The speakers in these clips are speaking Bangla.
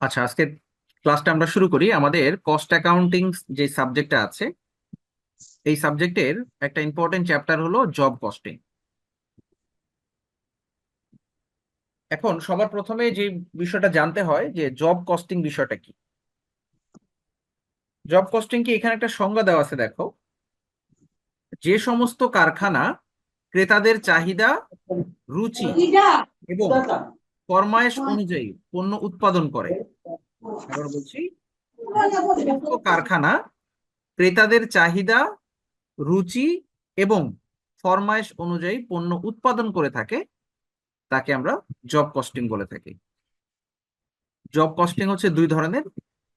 আচ্ছা আজকে ক্লাসটা আমরা শুরু করি। আমাদের কস্ট অ্যাকাউন্টিং যে সাবজেক্টটা আছে এই সাবজেক্টের একটা ইম্পর্টেন্ট চ্যাপ্টার হলো জব কস্টিং এখন সবার প্রথমে যে বিষয়টা জানতে হয় যে জব কস্টিং বিষয়টা কি? জব কস্টিং কি? এখানে একটা সংজ্ঞা দেওয়া আছে দেখো। যে সমস্ত কারখানা ক্রেতাদের চাহিদা রুচি এবং ফরমায়েশ অনুযায়ী পণ্য উৎপাদন করে। বলছি কারখানা ক্রেতাদের চাহিদা, রুচি এবং ফরমায়েশ অনুযায়ী পণ্য উৎপাদন করে থাকে, তাকে আমরা জব কস্টিং বলে থাকি। জব কস্টিং হচ্ছে দুই ধরনের,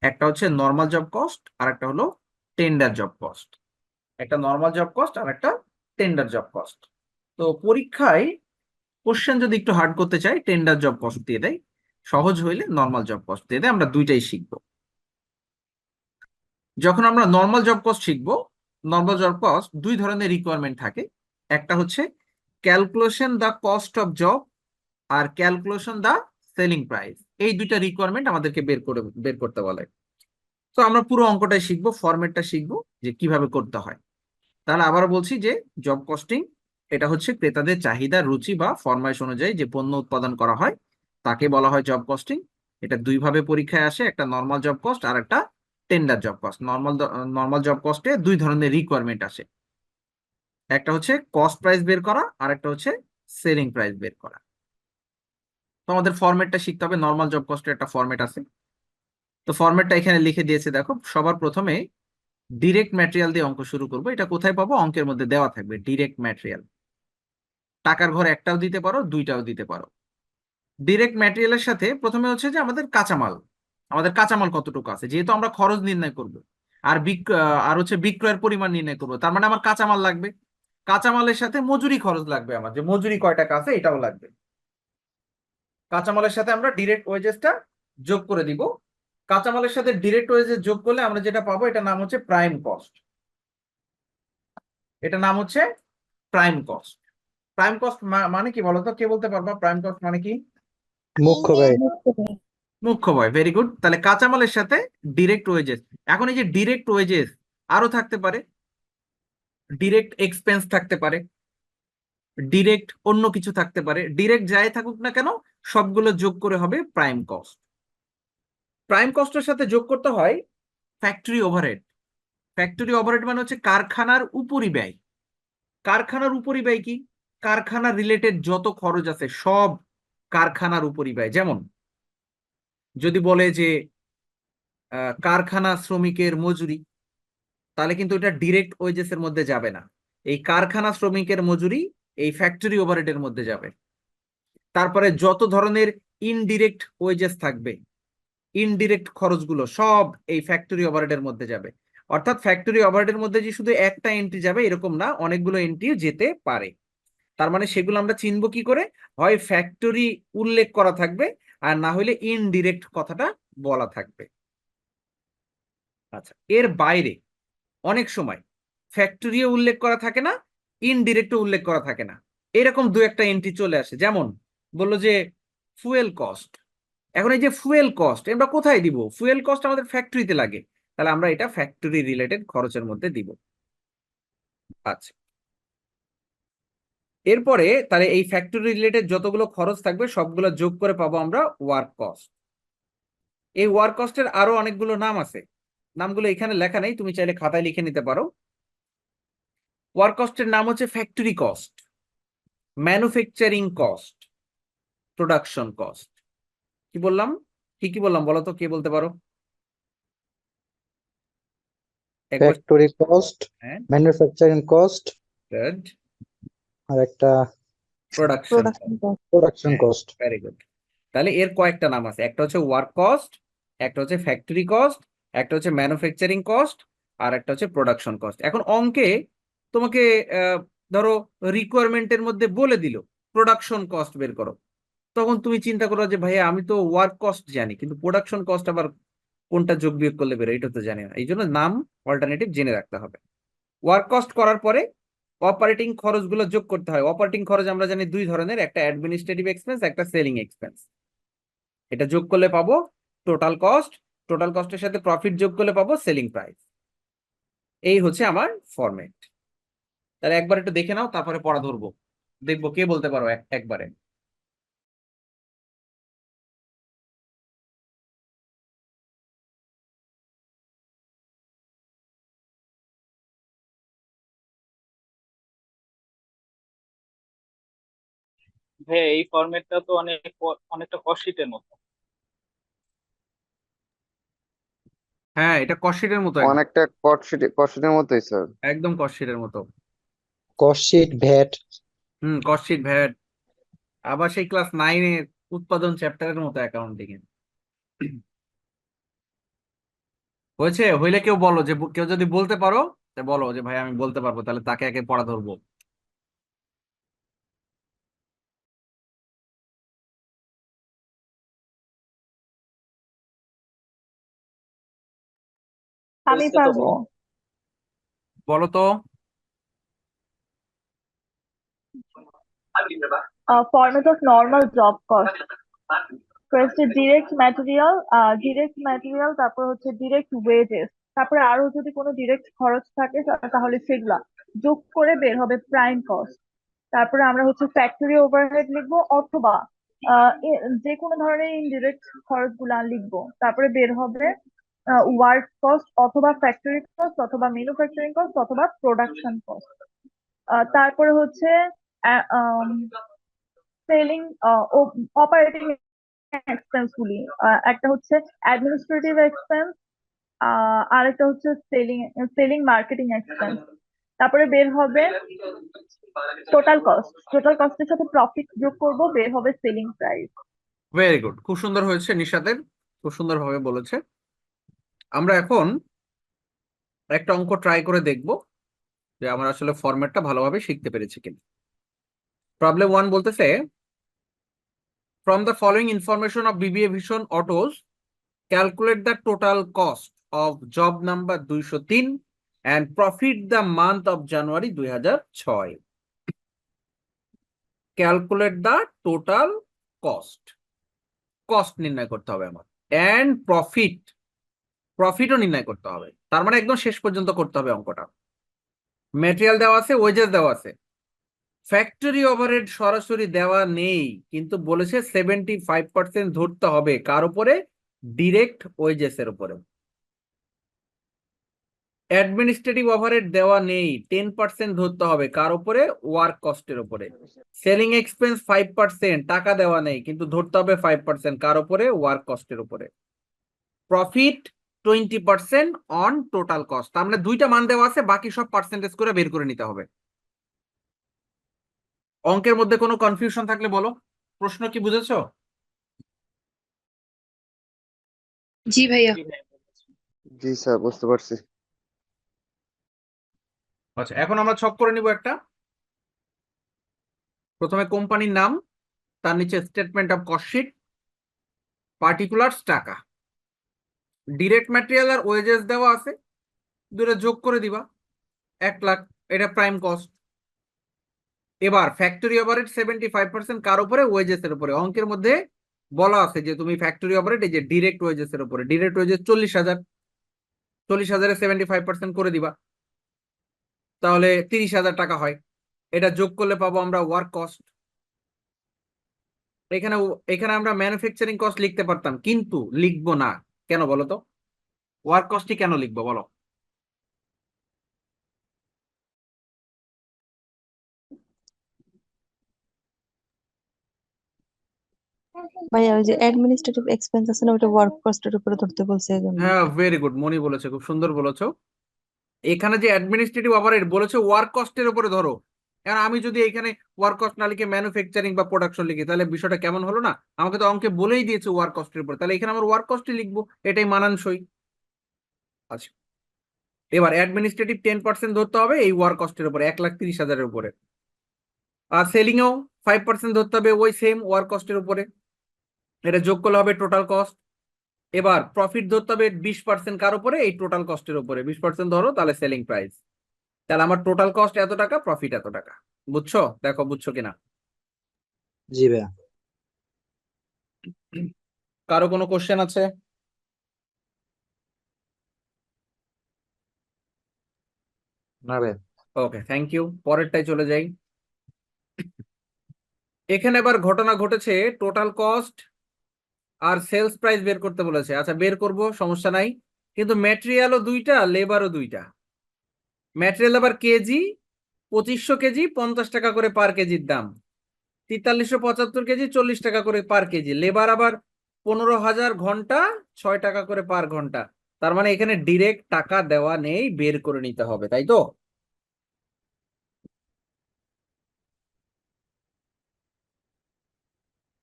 একটা হচ্ছে নর্মাল জব কস্ট আর একটা হলো টেন্ডার জব কস্ট। একটা নর্মাল জব কস্ট আর একটা টেন্ডার জব কস্ট। তো পরীক্ষায় কোশ্চেন যদি একটু হার্ড করতে চাই টেন্ডার জব কস্ট দিয়ে দেয়। সহজ হইলে নর্মাল জব কস্ট দিয়ে দেয়, আমরা দুইটাই শিখব। যখন আমরা নর্মাল জব কস্ট শিখব নর্মাল জব কস্ট দুই ধরনের রিকোয়ারমেন্ট থাকে। একটা হচ্ছে calculation the cost of job R calculation the selling price এই দুইটা রিকোয়ারমেন্ট আমাদেরকে বের করে, বের করতে বলে। তো আমরা পুরো অঙ্কটাই শিখব ফরম্যাটটা শিখব যে কীভাবে করতে হয়। তাহলে আবার বলছি যে জব কস্টিং এটা হচ্ছে ক্রেতাদের চাহিদা, রুচি বা ফরমাইশ অনুযায়ী যে পণ্য উৎপাদন করা হয়, তাকে বলা হয় জব কস্টিং এটা দুইভাবে পরীক্ষায় আসে, একটা নর্মাল জব কস্ট আর একটা tender job cost normal normal job কস্টে দুই ধরনের রিকোয়ারমেন্ট আসে। একটা হচ্ছে কস্ট প্রাইস বের করা, আর একটা হচ্ছে সেলিং প্রাইস বের করা। তো আমাদের ফরম্যাটটা শিখতে হবে নর্মাল জব কস্টের একটা ফরম্যাট আছে। তো ফরম্যাটটা এখানে লিখে দিয়েছে, দেখো, সবার প্রথমে ডিরেক্ট ম্যাটেরিয়াল দিয়ে অঙ্ক শুরু করব। এটা কোথায় পাবো? অঙ্কের মধ্যে দেওয়া থাকবে ডিরেক্ট ম্যাটেরিয়াল টাকার ঘর একটাও দিতে পারো, দুইটাও দিতে পারো। ডিরেক্ট ম্যাটেরিয়ালের সাথে প্রথমে হচ্ছে যে আমাদের কাঁচামাল আমাদের কাঁচামাল কতটুকু আছে? যেহেতু আমরা খরচ নির্ণয় করব, আর আর হচ্ছে বিক্রয়ের পরিমাণ নির্ণয় করব, তার মানে আমার কাঁচামাল লাগবে। কাঁচামালের সাথে মজুরি খরচ লাগবে আমার, যে মজুরি কয় টাকা আছে এটাও লাগবে। কাঁচামালের সাথে আমরা ডিরেক্ট ওয়েজেসটা যোগ করে দিব। কাঁচামালের সাথে ডিরেক্ট ওয়েজেস যোগ করলে আমরা যেটা পাবো এটা নাম হচ্ছে প্রাইম কস্ট এটা নাম হচ্ছে প্রাইম কস্ট প্রাইম কস্ট মানে কি বলতো? কে বলতে পারবা? প্রাইম কস্ট মানে কি? মুখ্য ব্যয়। মুখ্য ব্যয় ভেরি গুড তাহলে কাঁচামালের সাথে ডিরেক্ট ওয়েজেস এখন এই যে ডিরেক্ট ওয়েজেস আরও থাকতে পারে। ডিরেক্ট এক্সপেন্স থাকতে পারে। ডিরেক্ট অন্য কিছু থাকতে পারে। ডিরেক্ট যাই থাকুক না কেন সবগুলো যোগ করে হবে প্রাইম কস্ট প্রাইম কস্টের সাথে যোগ করতে হয় ফ্যাক্টরি ওভারহেড ফ্যাক্টরি ওভারহেড মানে হচ্ছে কারখানার উপরি ব্যয়। কারখানার উপরি ব্যয় কি? কারখানা রিলেটেড যত খরচ আছে, সব কারখানার উপরই ব্যয়। যেমন, যদি বলে যে কারখানা শ্রমিকের মজুরি, তাহলে কিন্তু এটা ডিরেক্ট ওয়েজেস এর মধ্যে যাবে না। এই কারখানা শ্রমিকের মজুরি এই ফ্যাক্টরি ওভারহেডের মধ্যে যাবে। তারপরে যত ধরনের ইনডিরেক্ট ওয়েজেস থাকবে ইনডিরেক্ট খরচগুলো সব এই ফ্যাক্টরি ওভারহেডের মধ্যে যাবে। অর্থাৎ ফ্যাক্টরি ওভারহেডের মধ্যে যে শুধু একটা এন্ট্রি যাবে, এরকম না, অনেকগুলো এন্ট্রি যেতে পারে। তার মানে সেগুলো আমরা চিনবো কি করে? হয় ফ্যাক্টরি উল্লেখ করা থাকবে আর না হলে ইনডিরেক্ট কথাটা বলা থাকবে। আচ্ছা এর বাইরে অনেক সময় ফ্যাক্টরিও উল্লেখ করা থাকে না ইনডিরেক্টও উল্লেখ করা থাকে না। এরকম দু একটা এন্ট্রি চলে আসে। যেমন বলল যে ফুয়েল কস্ট এখন এই যে ফুয়েল কস্ট আমরা কোথায় দিব? ফুয়েল কস্ট আমাদের ফ্যাক্টরিতে লাগে। তাহলে আমরা এটা ফ্যাক্টরি রিলেটেড খরচের মধ্যে দিব। আচ্ছা এরপরে তাহলে এই ফ্যাক্টরি রিলেটেড যতগুলো খরচ থাকবে সবগুলো যোগ করে পাবো আমরা ওয়ার্ক কস্ট এই ওয়ার্ক কস্টের আরও অনেকগুলো নাম আছে। নামগুলো এখানে লেখা নেই তুমি চাইলে খাতায় লিখে নিতে পারো। ওয়ার্ক কস্টের নাম হচ্ছে factory cost manufacturing cost production cost কি বললাম? কি কি বললাম বলো তো কে বলতে পারো? Factory cost manufacturing cost good আর একটা production production. Cost very good তাহলে এর কয়েকটা নাম আছে। একটা হচ্ছে ওয়ার্ক কস্ট একটা হচ্ছে ফ্যাক্টরি কস্ট একটা হচ্ছে ম্যানুফ্যাকচারিং কস্ট আর একটা হচ্ছে প্রোডাকশন কস্ট এখন অঙ্কে তোমাকে ধরো রিকোয়ারমেন্টের মধ্যে বলে দিল প্রোডাকশন কস্ট বের করো। তখন তুমি চিন্তা করো যে ভাইয়া আমি তো ওয়ার্ক কস্ট জানি কিন্তু প্রোডাকশন কস্ট আবার কোনটা যোগ বিয়োগ করলে বেরো এটা তো জানি না। এই জন্য নাম অল্টারনেটিভ জেনে রাখতে হবে। ওয়ার্ক কস্ট করার পরে অপারেটিং খরচগুলো যোগ করতে হয়। অপারেটিং খরচ আমরা জানি দুই ধরনের, একটা অ্যাডমিনিস্ট্রেটিভ এক্সপেন্স একটা সেলিং এক্সপেন্স এটা যোগ করলে পাবো টোটাল কস্ট টোটাল কস্টের সাথে প্রফিট যোগ করলে পাবো সেলিং প্রাইস এই হচ্ছে আমার ফরম্যাট তাহলে একবার একটু দেখে নাও, তারপরে পড়া ধরবো। দেখব কে বলতে পারো এক- একবারে। ভাইয়া এই ফরম্যাটটা তো অনেক অনেকটা কস্ট মতো। হ্যাঁ এটা কস্টশিটের মতো একদম। অনেকটা কটশিট কটশিটের মতোই স্যার একদম কস্টশিটের মতো। কস্ট শিট ভ্যাট হুম কস্টশিট ভ্যাট আবার সেই ক্লাস নাইনের উৎপাদন চ্যাপ্টারের মতো অ্যাকাউন্টিং এ হয়েছে? হইলে কেউ বলো যে কেউ যদি বলতে পারো তা বলো যে ভাই আমি বলতে পারব তাহলে তাকে একে পড়া ধরবো। আমি পারব। বলো তো format of normal job cost first direct material direct material তারপর হচ্ছে direct wages তারপরে আরও যদি কোনো direct খরচ থাকে তাহলে সেগুলা যোগ করে বের হবে প্রাইম কস্ট তারপরে আমরা হচ্ছে ফ্যাক্টরি ওভারহেড লিখব অথবা যে কোনো ধরনের ইনডিরেক্ট খরচগুলা লিখব। তারপরে বের হবে ওয়ার্ক কস্ট অথবা ফ্যাক্টরি কস্ট অথবা ম্যানুফ্যাকচারিং কস্ট অথবা প্রোডাকশন কস্ট তারপরে হচ্ছে সেলিং অপারেটিং এক্সপেন্স গুলি। একটা হচ্ছে অ্যাডমিনিস্ট্রেটিভ এক্সপেন্স আর একটা হচ্ছে সেলিং সেলিং মার্কেটিং এক্সপেন্স তারপরে বের হবে টোটাল কস্ট টোটাল কস্টের সাথে প্রফিট যোগ করব, বের হবে সেলিং প্রাইস ভেরি গুড খুব সুন্দর হয়েছে নিশাদের। খুব সুন্দর ভাবে বলেছে। আমরা এখন একটা অঙ্ক ট্রাই করে দেখব যে আমরা আসলে ফরম্যাটটা ভালোভাবে শিখতে পেরেছি কিনা। প্রবলেম ওয়ান বলতেছে from the following information of BBA vision autos calculate the total cost of job number দুইশো তিন and profit the month of January দুই হাজার ছয়। Calculate the total cost cost নির্ণয় করতে হবে আমার। অ্যান্ড প্রফিট প্রফিটও নির্ণয় করতে হবে। তার মানে একদম শেষ পর্যন্ত করতে হবে অঙ্কটা। মেটেরিয়াল দেওয়া আছে ওয়েজেস দেওয়া আছে। ফ্যাক্টরি ওভারহেড সরাসরি দেওয়া নেই, কিন্তু বলেছে সেভেন্টি ফাইভ পার্সেন্ট ধরতে হবে। কার উপরে? ডিরেক্ট ওয়েজেস এর উপরে। অ্যাডমিনিস্ট্রেটিভ ওভারহেড দেওয়া নেই টেন পার্সেন্ট ধরতে হবে। কার উপরে? ওয়ার্ক কস্টের উপরে। সেলিং এক্সপেন্স ফাইভ পার্সেন্ট টাকা দেওয়া নেই, কিন্তু ধরতে হবে ফাইভ পার্সেন্ট কার উপরে? ওয়ার্ক কস্টের উপরে। Profit twenty percent on total cost তার মানে দুইটা মান দেওয়া আছে বাকি সব পার্সেন্টেজ করে বের করে নিতে হবে। অঙ্কের মধ্যে কোনো কনফিউশন থাকলে বলো। প্রশ্ন কি বুঝেছ? জি ভাইয়া। জি স্যার বুঝতে পারছি। আচ্ছা এখন আমরা ছক করে নিব একটা। প্রথমে কোম্পানির নাম তার নিচে statement of cost sheet particulars টাকা। ডিরেক্ট ম্যাটেরিয়াল আর ওয়েজেস দেওয়া আছে। দুটো যোগ করে দিবা। এক লাখ, এটা প্রাইম কস্ট এবার factory operate seventy five percent কার উপরে? ওয়েজেস এর উপরে। অঙ্কের মধ্যে বলা আছে যে তুমি ফ্যাক্টরি অপারেট এই যে ডিরেক্ট ওয়েজেস এর উপরে। ডিরেক্ট ওয়েজেস চল্লিশ হাজার। চল্লিশ হাজারে সেভেন্টি ফাইভ পার্সেন্ট করে দিবা। তাহলে তিরিশ হাজার টাকা হয়। এটা যোগ করলে পাবো আমরা ওয়ার্ক কস্ট এখানে এখানে আমরা ম্যানুফ্যাকচারিং কস্ট লিখতে পারতাম, কিন্তু লিখব না। কেন বলো তো? ওয়ার্ক কস্টই কেন লিখব বলো? ভাইয়া ওই যে অ্যাডমিনিস্ট্রেটিভ এক্সপেন্স আছে না ওটা ওয়ার্ক কস্টের উপরে ধরতে বলছে হ্যাঁ ভেরি গুড মনি বলেছে খুব সুন্দর বলেছ। এখানে যে অ্যাডমিনিস্ট্রেটিভ ওভারহেড বলেছে ওয়ার্ক কস্টের উপরে ধরো। কারণ আমি যদি এখানে ওয়ার্ক কস্ট না লিখে ম্যানুফ্যাকচারিং বা প্রোডাকশন লিখি, তাহলে বিষয়টা কেমন হলো না? আমাকে তো অঙ্কে বলেই দিয়েছে ওয়ার্ক কস্টের উপরে। তাহলে এখানে আমার ওয়ার্ক কস্টই লিখব, এটাই মানানসই। আচ্ছা। এবার অ্যাডমিনিস্ট্রেটিভ টেন পার্সেন্ট ধরতে হবে এই ওয়ার্ক কস্টের উপরে, এক লাখ তিরিশ হাজারের উপরে। আর সেলিংয়েও ফাইভ পার্সেন্ট ধরতে হবে ওই সেম ওয়ার্ক কস্টের উপরে। এটা যোগ করলে হবে টোটাল কস্ট এবার প্রফিট ধরতে হবে বিশ পার্সেন্ট কার উপরে? এই টোটাল কস্টের উপরে। বিশ পার্সেন্ট ধরো, তাহলে সেলিং প্রাইস তাহলে আমার টোটাল কস্ট এত টাকা প্রফিট এত টাকা। বুঝছ? দেখো বুঝছ কিনা? জি ভাইয়া। কারও কোনো কোশ্চেন আছে? ওকে থ্যাংক ইউ পরেরটাই চলে যাই। এখানে এবার ঘটনা ঘটেছে টোটাল কস্ট আর সেলস প্রাইস বের করতে বলেছে। আচ্ছা বের করব সমস্যা নাই। কিন্তু ম্যাটেরিয়ালও দুইটা লেবারও দুইটা। ম্যাটেরিয়াল আবার কেজি, পঁচিশশো কেজি, পঞ্চাশ টাকা করে পার কেজির দাম। তেতাল্লিশশো পঁচাত্তর কেজি, চল্লিশ টাকা করে পার কেজি। লেবার আবার পনেরো হাজার ঘণ্টা, ছয় টাকা করে পার ঘণ্টা। তার মানে এখানে ডিরেক্ট টাকা দেওয়া নেই, বের করে নিতে হবে, তাই তো?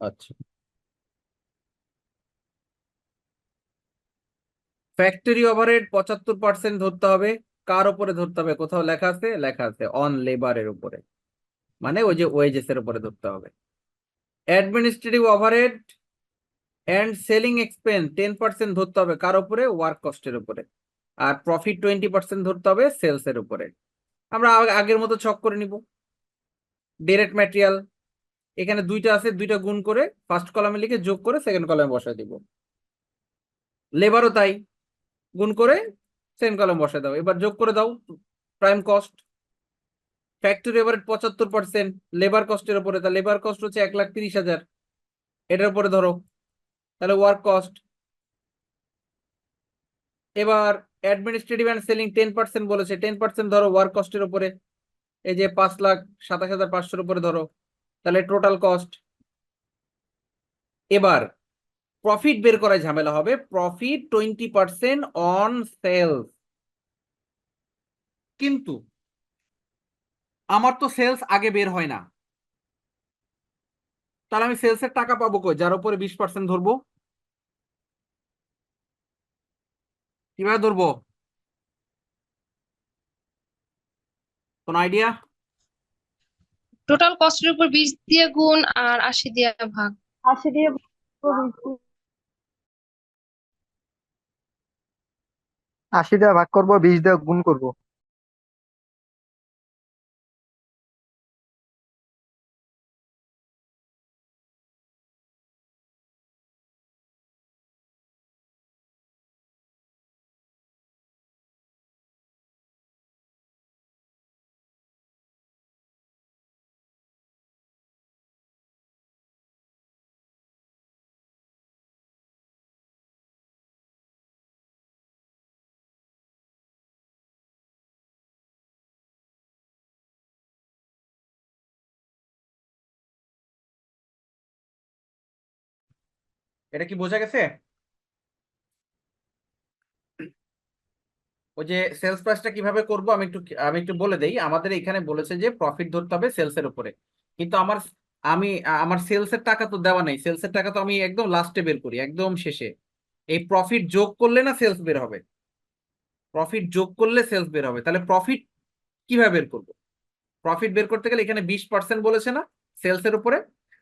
আচ্ছা। ফ্যাক্টরি ওভারহেড পঁচাত্তর পার্সেন্ট ধরতে হবে। কার উপরে ধরতে হবে? কোথাও লেখা আছে? লেখা আছে অন লেবারের উপরে। মানে ওই যে ওয়েজেস এর উপরে ধরতে হবে। Administrative overhead and selling expense ten percent ধরতে হবে কার উপরে? ওয়ার্ক কস্টের উপরে। আর প্রফিট টোয়েন্টি পার্সেন্ট ধরতে হবে সেলস এর উপরে। আমরা আগের মতো ছক করে নিব। ডিরেক্ট ম্যাটেরিয়াল এখানে দুইটা আছে, দুইটা গুণ করে ফার্স্ট কলামে লিখে যোগ করে সেকেন্ড কলামে বসায় দিব। লেবারও তাই, গুণ করে সেকেন্ড কলম বসে দাও। এবার যোগ করে দাও প্রাইম কস্ট ফ্যাক্টরি এবার পঁচাত্তর পার্সেন্ট লেবার কস্টের উপরে। তা লেবার কস্ট হচ্ছে এক লাখ তিরিশ হাজার। এটার উপরে ধরো। তাহলে ওয়ার্ক কস্ট এবার administrative and selling ten percent বলেছে। টেন পার্সেন্ট ধরো ওয়ার্ক কস্টের উপরে। এই যে পাঁচ লাখ সাতাশ হাজার পাঁচশোর উপরে ধরো। তাহলে টোটাল কস্ট এবার প্রফিট বের করায় ঝামেলা হবে। Profit twenty percent on sales কিন্তু আমার তো সেলস আগে বের হয় না। তাহলে আমি সেলসের টাকা পাবো কই? যার উপরে বিশ পার্সেন্ট ধরবো। কীভাবে ধরবো? কোন আইডিয়া টোটাল কস্টের উপর বিশ দিয়ে গুণ আর আশি দিয়ে ভাগ। আশি দিয়ে ভাগ করব, বিশ দিয়ে আশি দিয়ে ভাগ করব বিশ দিয়ে গুণ করব। এটা কি বোঝা গেছে? ওই যে সেলস প্রাইসটা কীভাবে করব আমি একটু আমি একটু বলে দেই। আমাদের এখানে বলেছে যে প্রফিট ধরতে হবে সেলস এর উপরে। কিন্তু আমার, আমি, আমার সেলস এর টাকা তো দেওয়া নেই। সেলস এর টাকা তো আমি একদম লাস্টে বের করি, একদম শেষে। এই প্রফিট যোগ করলে না সেলস বের হবে? প্রফিট যোগ করলে সেলস বের হবে। তাহলে প্রফিট কীভাবে বের করব? প্রফিট বের করতে গেলে এখানে বিশ পার্সেন্ট বলেছে না সেলস এর উপরে?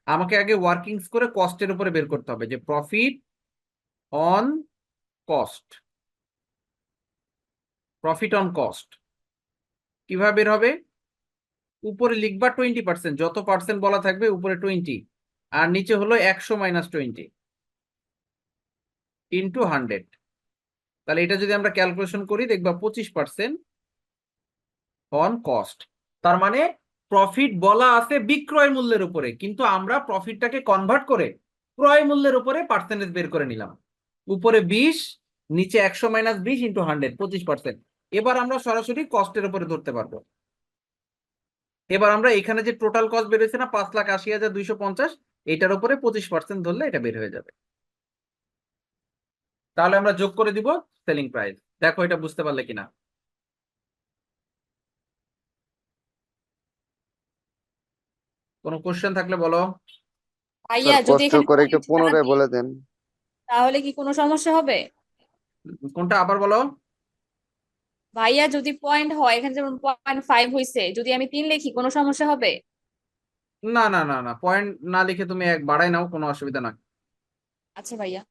আমাকে আগে ওয়ার্কিংস করে কস্টের উপরে বের করতে হবে, যে profit on cost profit on cost কীভাবে বের হবে? উপরে লিখবা টোয়েন্টি পার্সেন্ট যত পার্সেন্ট বলা থাকবে উপরে টোয়েন্টি আর নিচে হলো একশো মাইনাস টোয়েন্টি ইন্টু হান্ড্রেড তাহলে এটা যদি আমরা ক্যালকুলেশন করি, দেখবা পঁচিশ পার্সেন্ট অন কস্ট তার মানে প্রফিট বলা আছে বিক্রয় মূল্যের উপরে, কিন্তু আমরা প্রফিটটাকে কনভার্ট করে ক্রয় মূল্যের উপরে পার্সেন্টেজ বের করে নিলাম। উপরে বিশ, নিচে একশো মাইনাস বিশ ইন্টু হান্ড্রেড পঁচিশ পার্সেন্ট এবার আমরা সরাসরি কস্টের উপরে ধরতে পারব। এবার আমরা এখানে যে টোটাল কস্ট বেরোচ্ছে না, পাঁচ লাখ আশি হাজার দুইশো পঞ্চাশ, এটার উপরে পঁচিশ পার্সেন্ট ধরলে এটা বের হয়ে যাবে। তাহলে আমরা যোগ করে দিব সেলিং প্রাইস দেখো এটা বুঝতে পারলে কিনা। কোনো কোশ্চেন থাকলে বলো। ভাইয়া স্যার যদি কষ্ট এখানে করে একটু পুনরায় বলে দেন। তাহলে কি কোনো সমস্যা হবে? কোনটা আবার বলো। ভাইয়া যদি পয়েন্ট হয় এখানে যেমন পয়েন্ট ফাইভ হয়েছে যদি আমি তিন লিখি কোনো সমস্যা হবে? না না না না পয়েন্ট না লিখে তুমি এক বাড়াই নাও কোনো অসুবিধা না আচ্ছা ভাইয়া।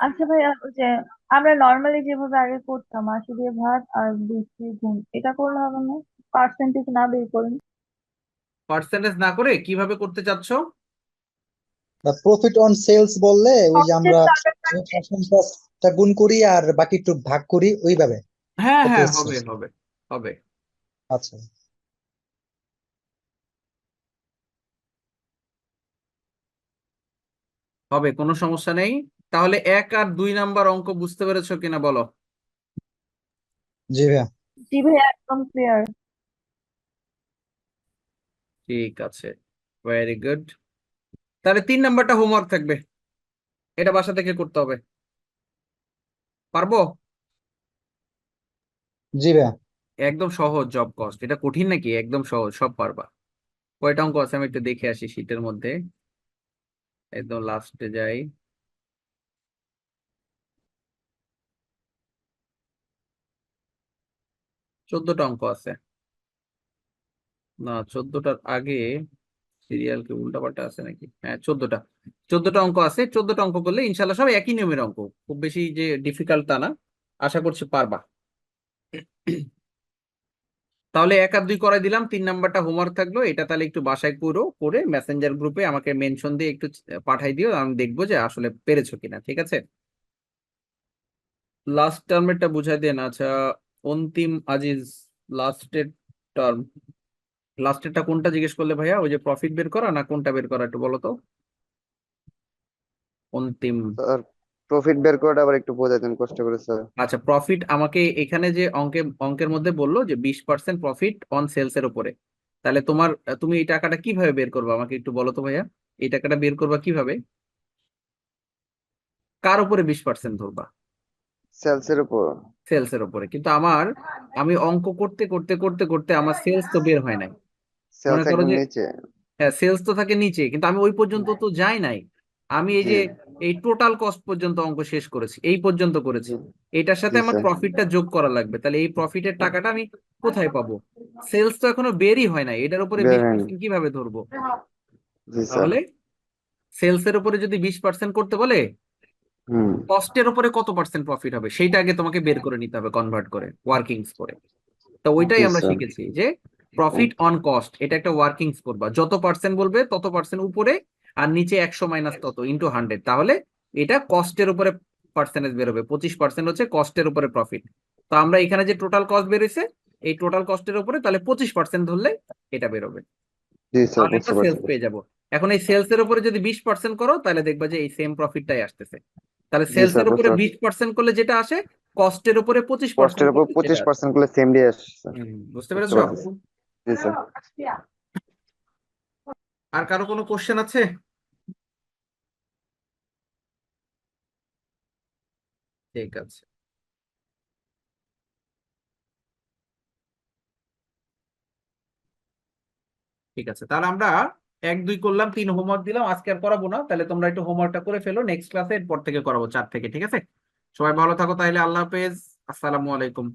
আচ্ছা ভাইয়া ওই যে আমরা নর্মালি যেভাবে আগে করতাম আশি দিয়ে ভাগ আর বিশ দিয়ে গুণ এটা করলে হবে না? পার্সেন্টেজ না বের করেন পার্সেন্টেজ না করে কীভাবে করতে চাচ্ছ? প্রফিট অন সেলস বললে ওই যে আমরা গুণ করি আর বাকি একটু ভাগ করি ওইভাবে। হ্যাঁ হ্যাঁ হবে হবে হবে। আচ্ছা। হবে কোনো সমস্যা নেই। তাহলে এক আর দুই নাম্বার অঙ্ক বুঝতে পেরেছ কিনা বলো? জি ভাইয়া। জি ভাইয়া একদম ক্লিয়ার ঠিক আছে ভেরি গুড তাহলে তিন নাম্বারটা হোমওয়ার্ক থাকবে এটা বাসা থেকে করতে হবে। পারব? জি ভাইয়া। একদম সহজ জব কস্ট এটা কঠিন নাকি? একদম সহজ সব পারবা। কয়টা অঙ্ক আছে? আমি একটু দেখে আসি শীটের মধ্যে। একদম লাস্টে যাই। চোদ্দটা অঙ্ক আছে। না, চোদ্দটার আগে সিরিয়াল কি উল্টাপাল্টা আছে নাকি? হ্যাঁ চোদ্দটা। চোদ্দটা অঙ্ক আছে, চোদ্দটা অঙ্ক করলে ইনশাল্লাহ সব একই নিয়মের অঙ্ক। খুব বেশি যে ডিফিকাল্ট তা না। আশা করছি পারবা। তাহলে এক আর দুই করাই দিলাম, তিন নাম্বারটা হোমওয়ার্ক থাকল। এটা তাহলে একটু বাসায় করো করে মেসেঞ্জার গ্রুপে আমাকে মেনশন দিয়ে একটু পাঠাই দিও, আমি দেখব যে আসলে পেরেছ কিনা, ঠিক আছে? লাস্ট টার্মেরটা বুঝাই দেন। আচ্ছা অন্তিম আজিজ লাস্টের টার্ম লাস্টেরটা কোনটা জিজ্ঞেস করলে ভাইয়া? ওই যে প্রফিট বের করা না কোনটা বের করা একটু বলো তো? অন্তিম। স্যার প্রফিট বের করাটা আবার একটু বোঝাই দেন কষ্ট করে স্যার আচ্ছা প্রফিট আমাকে এখানে যে অঙ্কে অঙ্কের মধ্যে বলল যে বিশ পার্সেন্ট প্রফিট অন সেলস এর উপরে। তাহলে তোমার তুমি এই টাকাটা কীভাবে বের করবে? আমাকে একটু বলো তো ভাইয়া। এই টাকাটা বের করবা কীভাবে? কার উপরে বিশ পার্সেন্ট ধরবা? সেলস এর উপর। সেলস এর উপরে। কিন্তু আমার আমি অঙ্ক করতে করতে করতে করতে আমার সেলস তো বের হয় নাই। সেলস করো যে- নিচে। হ্যাঁ সেলস তো থাকে নিচে কিন্তু আমি ওই পর্যন্ত তো যাই নাই আমি এই যে এই টোটাল কস্ট পর্যন্ত অঙ্ক শেষ করেছি এই পর্যন্ত করেছি। এটার সাথে আমার প্রফিটটা যোগ করা লাগবে। তাহলে এই প্রফিটের টাকাটা আমি কোথায় পাবো? সেলস তো এখনও বেরই হয় নাই এটার উপরে বের বিশ। পার্সেন্ট কীভাবে ধরবো? জি স্যার। তাহলে সেলস এর উপরে যদি বিশ পার্সেন্ট করতে বলে হুম। কস্টের উপরে কত পার্সেন্ট প্রফিট হবে? সেইটা আগে তোমাকে বের করে নিতে হবে কনভার্ট করে ওয়ার্কিংস করে। তো ওইটাই জি আমরা স্যার। শিখেছি যে প্রফিট অন কস্ট এটা একটা ওয়ার্কিংস করবা যত পার্সেন্ট বলবে তত পার্সেন্ট উপরে আর নিচে একশো মাইনাস তত ইন্টু হান্ড্রেড তাহলে এটা কস্টের উপরে পার্সেন্টেজ বেরোবে। পঁচিশ পার্সেন্ট হচ্ছে কস্টের উপরে প্রফিট তো আমরা এখানে যে টোটাল কস্ট বেরোছে এই টোটাল কস্টের উপরে তাহলে পঁচিশ পার্সেন্ট ধরলে এটা বেরোবে। সেলস পেয়ে যাব। এখন এই সেলস এর উপরে যদি বিশ পার্সেন্ট করো তাহলে দেখবা যে এই সেম প্রফিটটাই আসতেছে। তাহলে সেলস এর উপরে বিশ পার্সেন্ট করলে যেটা আসে কস্টের উপরে পঁচিশ উপর পঁচিশ পার্সেন্ট করলে সেম ডে আসছে বুঝতে পারছি। জি স্যার। আর কারও কোনো কোশ্চেন আছে? ঠিক আছে। ঠিক আছে তাহলে আমরা এক দুই করলাম তিন হোমওয়ার্ক দিলাম আজকে আর করাবো না। তাহলে তোমরা একটু হোমওয়ার্কটা করে ফেলো নেক্সট ক্লাসে এরপর থেকে করাবো চার থেকে ঠিক আছে? সবাই ভালো থাকো তাহলে আল্লাহ হাফেজ আসসালামু আলাইকুম।